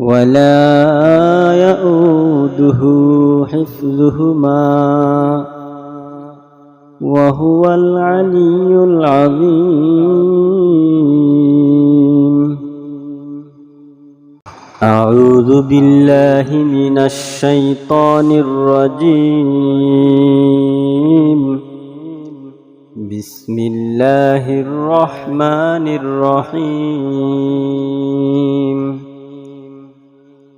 ولا يؤوده حفظهما وهو العلي العظيم. أعوذ بالله من الشيطان الرجيم. بسم الله الرحمن الرحيم.